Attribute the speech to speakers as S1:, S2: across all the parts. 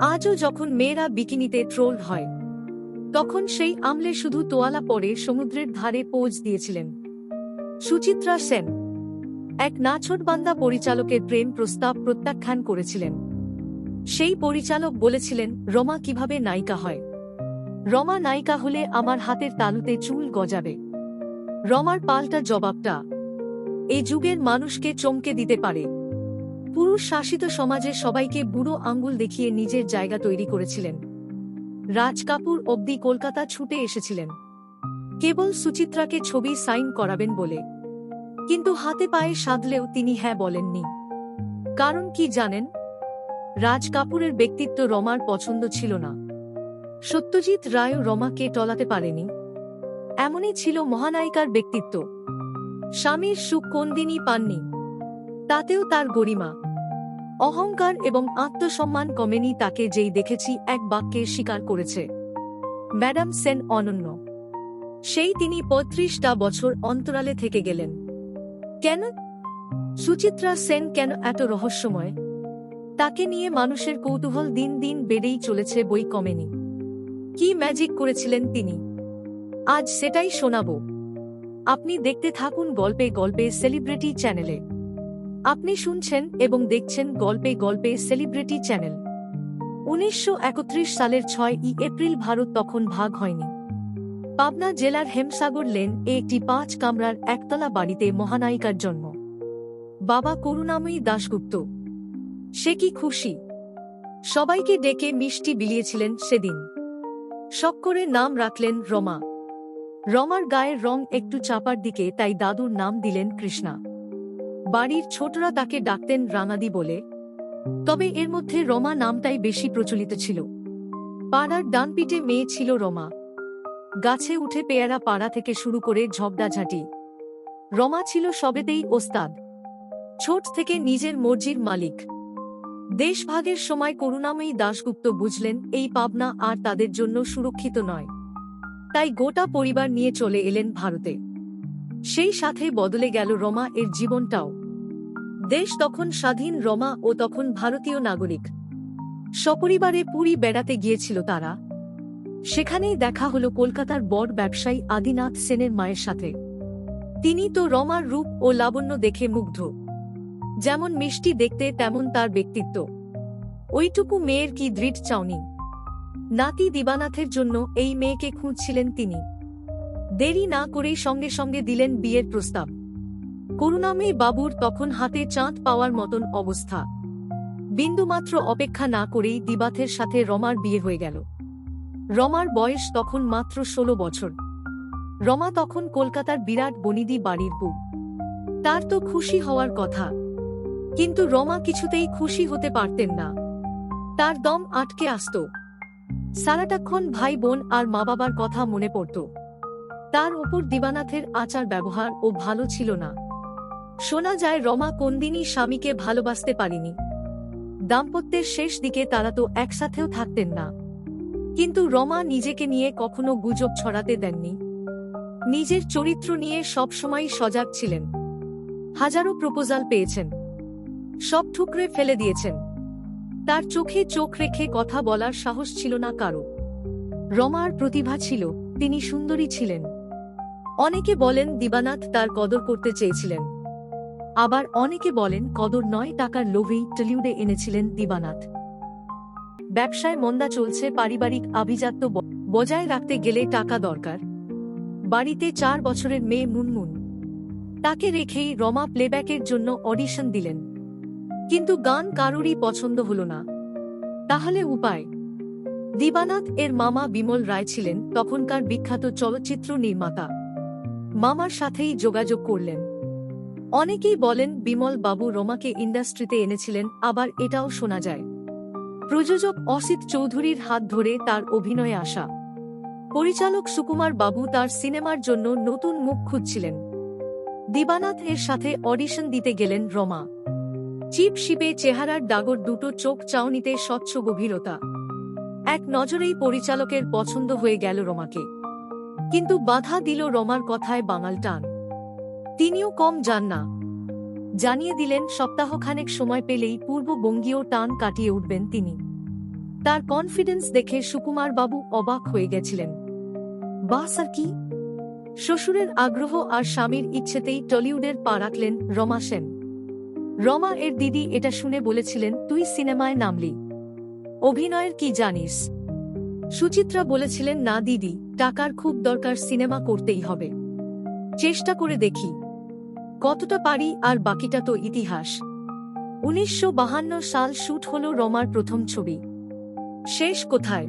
S1: আজও যখন মেয়েরা বিকিনিতে ট্রোল হয়, তখন সেই আমলে শুধু তোয়ালা পরে সমুদ্রের ধারে পোজ দিয়েছিলেন। সুচিত্রা সেন, এক নাছোটবান্দা পরিচালকের প্রেম প্রস্তাব প্রত্যাখ্যান করেছিলেন। সেই পরিচালক বলেছিলেন, রমা কীভাবে নায়িকা হয়? রমা নায়িকা হলে আমার হাতের তালুতে চুল গজাবে। রমার পাল্টা জবাবটা, এই যুগের মানুষকে চমকে দিতে পারে। পুরুষ শাসিত সমাজে সবাইকে বুড়ো আঙ্গুল দেখিয়ে নিজের জায়গা তৈরি করেছিলেন। রাজ কাপুর অবধি কলকাতা ছুটে এসেছিলেন। কেবল সুচিত্রাকে ছবি সাইন করাবেন বলে। কিন্তু হাতে পায়ে সাধলেও তিনি হ্যাঁ বলেননি। কারণ কি জানেন? রাজ কাপুরের ব্যক্তিত্ব রমার পছন্দ ছিল না। সত্যজিৎ রায়ও রমাকে টলাতে পারেনি। এমনই ছিল মহানায়িকার ব্যক্তিত্ব। স্বামীর সুখ কোনদিনই পাননি। তাতেও তার গরিমা। অহংকার এবং আত্মসম্মান কমেনি তাকে যেই দেখেছি এক বাক্যে স্বীকার করেছে। ম্যাডাম সেন অনন্য। সেই তিনি পঁয়ত্রিশটা বছর অন্তরালে থেকে গেলেন। কেন? সুচিত্রা সেন কেন এত রহস্যময়? তাকে নিয়ে মানুষের কৌতূহল দিন দিন বেড়েই চলেছে বই কমেনি। কি ম্যাজিক করেছিলেন তিনি? আজ সেটাই শোনাব। আপনি দেখতে থাকুন গল্পে গল্পে সেলিব্রিটি চ্যানেলে আপনি শুনছেন এবং দেখছেন গল্পে গল্পে সেলিব্রিটি চ্যানেল। উনিশশো একত্রিশ সালের ছয় ই এপ্রিল ভারত তখন ভাগ হয়নি। পাবনা জেলার হেমসাগর লেন এ একটি পাঁচ কামরার একতলা বাড়িতে মহানায়িকার জন্ম। বাবা করুণাময়ী দাশগুপ্ত। সে কি খুশি? সবাইকে ডেকে মিষ্টি বিলিয়েছিলেন সেদিন। শখ করে নাম রাখলেন রমা। রমার গায়ের রং একটু চাপার দিকে তাই দাদুর নাম দিলেন কৃষ্ণা। বাড়ির ছোটরা তাকে ডাকতেন রানাদি বলে। তবে এর মধ্যে রমা নামটাই বেশি প্রচলিত ছিল। পাড়ার ডানপিটে মেয়ে ছিল রমা। গাছে উঠে পেয়ারা পাড়া থেকে শুরু করে ঝগড়াঝাঁটি। রমা ছিল সবেতেই ওস্তাদ। ছোট থেকে নিজের মর্জির মালিক। দেশভাগের সময় করুণাময়ী দাশগুপ্ত বুঝলেন, এই পাবনা আর তাদের জন্য সুরক্ষিত নয়। তাই গোটা পরিবার নিয়ে চলে এলেন ভারতে। সেই সাথে বদলে গেল রমা এর জীবনটাও। দেশ তখন স্বাধীন রমা ও তখন ভারতীয় নাগরিক। সপরিবারে পুরী বেড়াতে গিয়েছিল তারা। সেখানেই দেখা হলো কলকাতার বড় ব্যবসায়ী আদিনাথ সেনের মায়ের সাথে। তিনি তো রমার রূপ ও লাবণ্য দেখে মুগ্ধ। যেমন মিষ্টি দেখতে তেমন তার ব্যক্তিত্ব। ওইটুকু মেয়ের কি দৃঢ় চাউনি নাতি দিবানাথের জন্য এই মেয়েকে খুঁজছিলেন তিনি। দেরি না করেই সঙ্গে সঙ্গে দিলেন বিয়ের প্রস্তাব। করুণাময়ী বাবুর তখন হাতে চাঁদ পাওয়ার মতন অবস্থা। বিন্দুমাত্র অপেক্ষা না করেই দিবাথের সাথে রমার বিয়ে হয়ে গেল। রমার বয়স তখন মাত্র ষোলো বছর। রমা তখন কলকাতার বিরাট বনিদি বাড়ির বউ। তার তো খুশি হওয়ার কথা। কিন্তু রমা কিছুতেই খুশি হতে পারতেন না। তার দম আটকে আসত। সারাটাক্ষণ ভাই বোন আর মা বাবার কথা মনে পড়ত। তার ওপর দিবানাথের আচার ব্যবহার ও ভালো ছিল না। শোনা যায় রমা কোনদিনই স্বামীকে ভালোবাসতে পারেনি। দাম্পত্যের শেষ দিকে তারা তো একসাথেও থাকতেন না। কিন্তু রমা নিজেকে নিয়ে কখনো গুজব ছড়াতে দেননি। নিজের চরিত্র নিয়ে সবসময় সজাগ ছিলেন। হাজারো প্রপোজাল পেয়েছেন। সব ঠুকরে ফেলে দিয়েছেন। তার চোখে চোখ রেখে কথা বলার সাহস ছিল না কারও। রমার প্রতিভা ছিল, তিনি সুন্দরী ছিলেন। অনেকে বলেন দিবানাথ তার কদর করতে চেয়েছিলেন। আবার অনেকে বলেন কদর নয় টাকার লোভেই টলিউডে এনেছিলেন দিবানাথ। ব্যবসায় মন্দা চলছে পারিবারিক আভিজাত্য বজায় রাখতে গেলে টাকা দরকার। বাড়িতে চার বছরের মেয়ে মুনমুন। তাকে রেখেই রমা প্লেব্যাকের জন্য অডিশন দিলেন। কিন্তু গান কারোরই পছন্দ হল না। তাহলে উপায়? দিবানাথ এর মামা বিমল রায় ছিলেন তখনকার বিখ্যাত চলচ্চিত্র নির্মাতা। মামার সাথেই যোগাযোগ করলেন। অনেকেই বলেন, বিমল বাবু রমাকে ইন্ডাস্ট্রিতে এনেছিলেন, আবার এটাও শোনা যায়। প্রযোজক অসিত চৌধুরীর হাত ধরে তার অভিনয়ে আসা। পরিচালক সুকুমার বাবু তার সিনেমার জন্য নতুন মুখ খুঁজছিলেন। দিবানাথ এর সাথে অডিশন দিতে গেলেন রমা। চিপ শিপে চেহারার ডাগর দুটো চোখ চাউনিতে স্বচ্ছ গভীরতা। এক নজরেই পরিচালকের পছন্দ হয়ে গেল রমাকে। কিন্তু বাধা দিল রমার কথায় বাঙাল টান। তিনিও কম যান না। জানিয়ে দিলেন, সপ্তাহখানেক সময় পেলেই পূর্ববঙ্গীয় টান কাটিয়ে উঠবেন তিনি। তার কনফিডেন্স দেখে সুকুমার বাবু অবাক হয়ে গেছিলেন। বাস আর কি? শ্বশুরের আগ্রহ আর স্বামীর ইচ্ছেতেই টলিউডের পা রাখলেন রমা সেন। রমা এর দিদি এটা শুনে বলেছিলেন, তুই সিনেমায় নামলি। অভিনয়ের কি জানিস? সুচিত্রা বলেছিলেন, না দিদি, টাকার খুব দরকার, সিনেমা করতেই হবে। চেষ্টা করে দেখি। কতটা পারি আর বাকিটা তো ইতিহাস। উনিশশো সাল শ্যুট হল রমার প্রথম ছবি। শেষ কোথায়?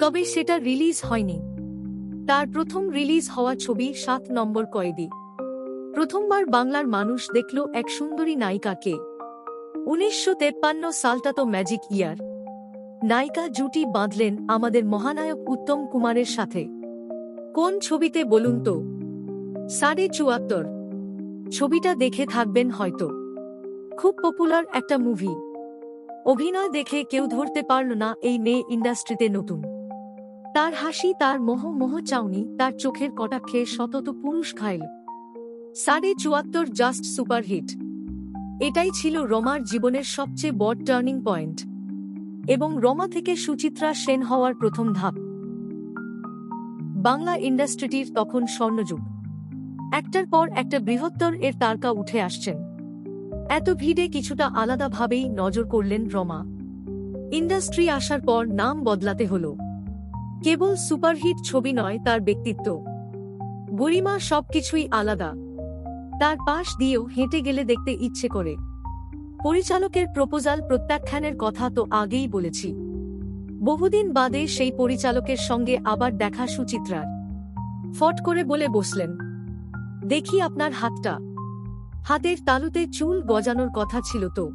S1: তবে সেটা রিলিজ হয়নি। তার প্রথম রিলিজ হওয়া ছবি সাত নম্বর কয়েদি। প্রথমবার বাংলার মানুষ দেখল এক সুন্দরী নায়িকাকে উনিশশো সালটা তো ম্যাজিক ইয়ার। নায়িকা জুটি বাঁধলেন আমাদের মহানায়ক উত্তম কুমারের সাথে। কোন ছবিতে বলুন তো? সাড়ে চুয়াত্তর। ছবিটা দেখে থাকবেন হয়তো। খুব পপুলার একটা মুভি অভিনয় দেখে কেউ ধরতে পারল না এই মেয়ে ইন্ডাস্ট্রিতে নতুন। তার হাসি, তার মোহ মোহ চাউনি তার চোখের কটাক্ষে শতত পুরুষ খাইল সাড়ে চুয়াত্তর জাস্ট সুপারহিট এটাই ছিল রমার জীবনের সবচেয়ে বড় টার্নিং পয়েন্ট এবং রমা থেকে সুচিত্রা সেন হওয়ার প্রথম ধাপ। বাংলা ইন্ডাস্ট্রিটির তখন স্বর্ণযুগ। একটার পর একটা বৃহত্তর এর তারকা উঠে আসছেন। এত ভিড়ে কিছুটা আলাদাভাবেই নজর করলেন রমা। ইন্ডাস্ট্রি আসার পর নাম বদলাতে হল। কেবল সুপারহিট ছবি নয়, তার ব্যক্তিত্ব। গরিমা সবকিছুই আলাদা। তার পাশ দিয়েও হেঁটে গেলে দেখতে ইচ্ছে করে। পরিচালকের প্রপোজাল প্রত্যাখ্যানের কথা তো আগেই বলেছি। বহুদিন বাদে সেই পরিচালকের সঙ্গে আবার দেখা সুচিত্রার। ফট করে বলে বসলেন, দেখি আপনার হাতটা। হাতের তালুতে চুল গজানোর কথা ছিল তো।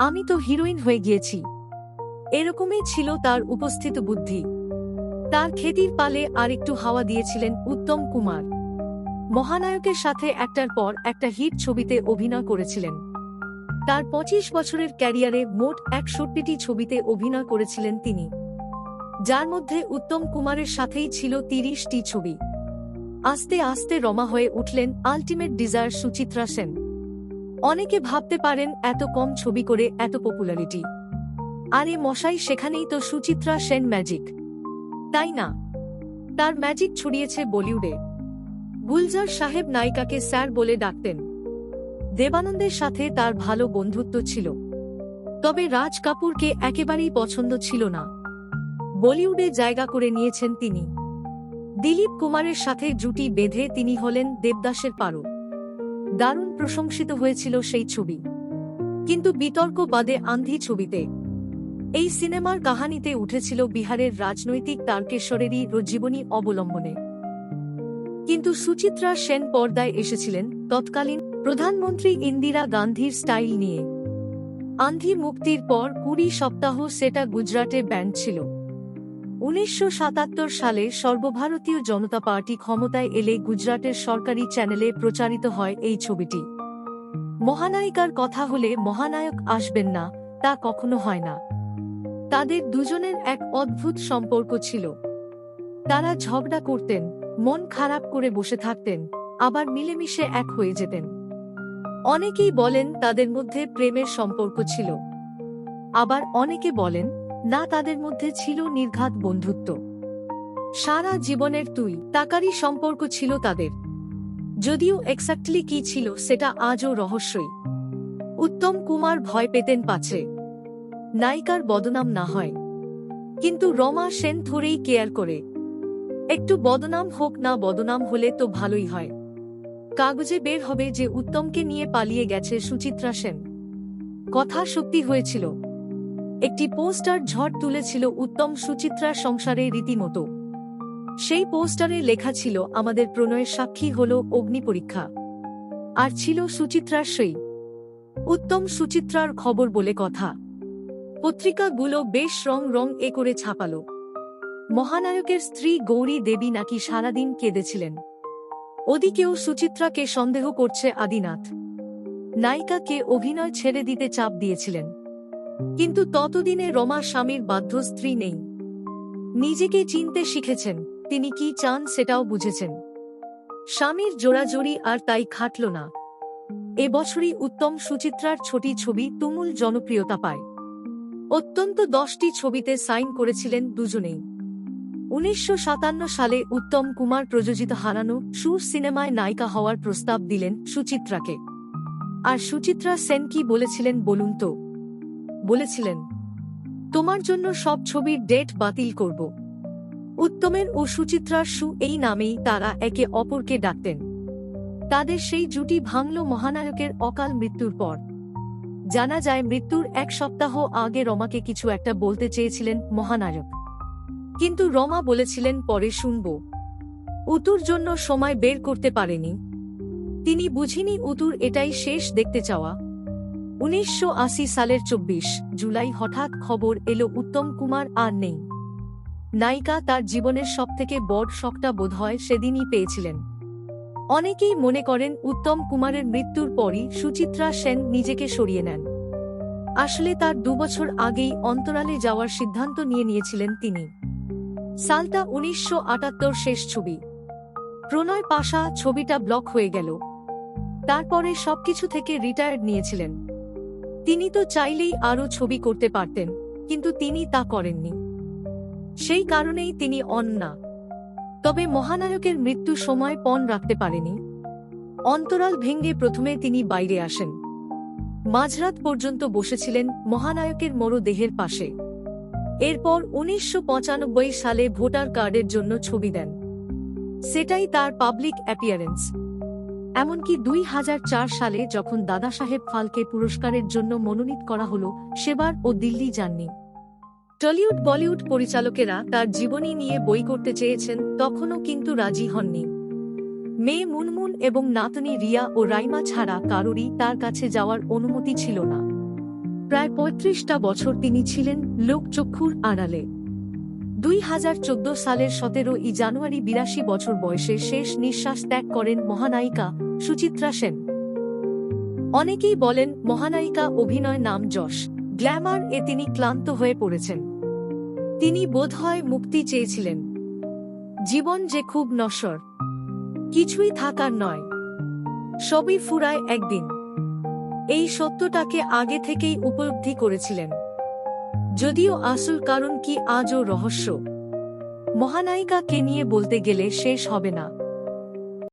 S1: আমি তো হিরোইন হয়ে গিয়েছি। এরকমই ছিল তার উপস্থিত বুদ্ধি। তার খেতির পালে আর একটু হাওয়া দিয়েছিলেন উত্তম কুমার। মহানায়কের সাথে একটার পর একটা হিট ছবিতে অভিনয় করেছিলেন। তার পঁচিশ বছরের ক্যারিয়ারে মোট একষট্টিটি ছবিতে অভিনয় করেছিলেন তিনি, যার মধ্যে উত্তম কুমারের সাথেই ছিল তিরিশটি ছবি। আস্তে আস্তে রমা হয়ে উঠলেন আলটিমেট ডিজায়ার সুচিত্রা সেন। অনেকে ভাবতে পারেন, এত কম ছবি করে এত পপুলারিটি। আর মশাই, সেখানেই তো সুচিত্রা সেন ম্যাজিক তাই না? তার ম্যাজিক ছড়িয়েছে বলিউডে। গুলজার সাহেব নায়িকাকে স্যার বলে ডাকতেন। দেবানন্দের সাথে তার ভালো বন্ধুত্ব ছিল। তবে রাজ কাপুরকে একেবারেই পছন্দ ছিল না। বলিউডে জায়গা করে নিয়েছেন তিনি। দিলীপ কুমারের সাথে জুটি বেঁধে তিনি হলেন দেবদাসের পারো। দারুণ প্রশংসিত হয়েছিল সেই ছবি। কিন্তু বিতর্ক বাদে আন্ধি ছবিতে। এই সিনেমার কাহানিতে উঠেছিল বিহারের রাজনৈতিক তারকেশ্বরেরই জীবনী অবলম্বনে। কিন্তু সুচিত্রা সেন পর্দায় এসেছিলেন তৎকালীন প্রধানমন্ত্রী ইন্দিরা গান্ধীর স্টাইল নিয়ে। আন্ধি মুক্তির পর কুড়ি সপ্তাহ সেটা গুজরাটে ব্যান্ড ছিল। উনিশশো সাতাত্তর সালে সর্বভারতীয় জনতা পার্টি ক্ষমতায় এলে গুজরাটের সরকারি চ্যানেলে প্রচারিত হয় এই ছবিটি। মহানায়িকার কথা হলে মহানায়ক আসবেন না, তা কখনো হয় না। তাদের দুজনের এক অদ্ভুত সম্পর্ক ছিল। তারা ঝগড়া করতেন, মন খারাপ করে বসে থাকতেন, আবার মিলেমিশে এক হয়ে যেতেন। অনেকেই বলেন তাদের মধ্যে প্রেমের সম্পর্ক ছিল। আবার অনেকে বলেন, না, তাদের মধ্যে ছিল নির্ঘাত বন্ধুত্ব। সারা জীবনের তুই, তাকারই সম্পর্ক ছিল তাদের। যদিও এক্স্যাক্টলি কি ছিল সেটা আজও রহস্যই। উত্তম কুমার ভয় পেতেন পাছে। নায়িকার বদনাম না হয়। কিন্তু রমা সেন ধরেই কেয়ার করে। একটু বদনাম হোক না বদনাম হলে তো ভালোই হয়। কাগজে বের হবে যে উত্তমকে নিয়ে পালিয়ে গেছে সুচিত্রা সেন। কথা সত্যি হয়েছিল। একটি পোস্টার ঝড় তুলেছিল উত্তম সুচিত্রার সংসারে রীতিমতো। সেই পোস্টারে লেখা ছিল, আমাদের প্রণয়ের সাক্ষী হল অগ্নি পরীক্ষা। আর ছিল সুচিত্রার সই। উত্তম সুচিত্রার খবর বলে কথা। পত্রিকাগুলো বেশ রং রং এ করে ছাপালো। মহানায়কের স্ত্রী গৌরী দেবী নাকি সারাদিন কেঁদেছিলেন। ওদিকেও সুচিত্রাকে সন্দেহ করছে আদিনাথ। নায়িকাকে অভিনয় ছেড়ে দিতে চাপ দিয়েছিলেন। কিন্তু ততদিনে রমা স্বামীর বাধ্য স্ত্রী নেই। নিজেকে চিনতে শিখেছেন, তিনি কি চান সেটাও বুঝেছেন। স্বামীর জোড়াজোড়ি আর তাই খাটল না। এবছরই উত্তম সুচিত্রার ছোটি ছবি তুমুল জনপ্রিয়তা পায়। অত্যন্ত দশটি ছবিতে সাইন করেছিলেন দুজনেই। উনিশশো সাতান্ন সালে উত্তম কুমার প্রযোজিত হারানো সুর সিনেমায় নায়িকা হওয়ার প্রস্তাব দিলেন সুচিত্রাকে। আর সুচিত্রা সেন কি বলেছিলেন বলুন তো? বলেছিলেন, তোমার জন্য সব ছবির ডেট বাতিল করব। উত্তমের ও সুচিত্রার সু এই নামেই তারা একে অপরকে ডাকতেন। তাদের সেই জুটি ভাঙল মহানায়কের অকাল মৃত্যুর পর। জানা যায় মৃত্যুর এক সপ্তাহ আগে রমাকে কিছু একটা বলতে চেয়েছিলেন মহানায়ক। কিন্তু রমা বলেছিলেন, পরে শুনব। উতুর জন্য সময় বের করতে পারেনি। তিনি বুঝিনি উতুর এটাই শেষ দেখতে চাওয়া। উনিশশো আশি সালের চব্বিশ জুলাই হঠাৎ খবর এলো, উত্তম কুমার আর নেই। নায়িকা তার জীবনের সবথেকে বড় শখটা বোধহয় সেদিনই পেয়েছিলেন। অনেকেই মনে করেন, উত্তম কুমারের মৃত্যুর পরই সুচিত্রা সেন নিজেকে সরিয়ে নেন। আসলে তার দুবছর আগেই অন্তরালে যাওয়ার সিদ্ধান্ত নিয়ে নিয়েছিলেন তিনি। সালটা উনিশশো শেষ ছবি। প্রণয় পাশা ছবিটা ব্লক হয়ে গেল। তারপরে সবকিছু থেকে রিটায়ার্ড নিয়েছিলেন। তিনি তো চাইলেই আরও ছবি করতে পারতেন, কিন্তু তিনি তা করেননি। সেই কারণেই তিনি অন না। তবে মহানায়কের মৃত্যু সময় পণ রাখতে পারেনি। অন্তরাল ভেঙ্গে প্রথমে তিনি বাইরে আসেন। মাঝরাত পর্যন্ত বসেছিলেন মহানায়কের মরদেহের পাশে। এরপর উনিশশো পঁচানব্বই সালে ভোটার কার্ডের জন্য ছবি দেন। সেটাই তার পাবলিক অ্যাপিয়ারেন্স। এমনকি দুই হাজার চার সালে যখন দাদা সাহেব ফালকে পুরস্কারের জন্য মনোনীত করা হল, সেবার ও দিল্লি যাননি। টলিউড বলিউড পরিচালকেরা তার জীবনী নিয়ে বই করতে চেয়েছেন, তখনও কিন্তু রাজি হননি। মেয়ে মুনমুন এবং নাতনি রিয়া ও রাইমা ছাড়া কারোরই তার কাছে যাওয়ার অনুমতি ছিল না। প্রায় পঁয়ত্রিশটা বছর তিনি ছিলেন লোকচক্ষুর আড়ালে। দুই হাজার চোদ্দ সালের সতেরো ই জানুয়ারি বিরাশি বছর বয়সে শেষ নিঃশ্বাস ত্যাগ করেন মহানায়িকা সুচিত্রা সেন। অনেকেই বলেন মহানায়িকা অভিনয় নাম যশ, গ্ল্যামার এ তিনি ক্লান্ত হয়ে পড়েছেন। তিনি বোধহয় মুক্তি চেয়েছিলেন। জীবন যে খুব নশ্বর, কিছুই থাকার নয়। সবই ফুরায় একদিন। এই সত্যটাকে আগে থেকেই উপলব্ধি করেছিলেন। যদিও আসল কারণ কি আজও রহস্য, মহানায়িকাকে নিয়ে বলতে গেলে শেষ হবে না।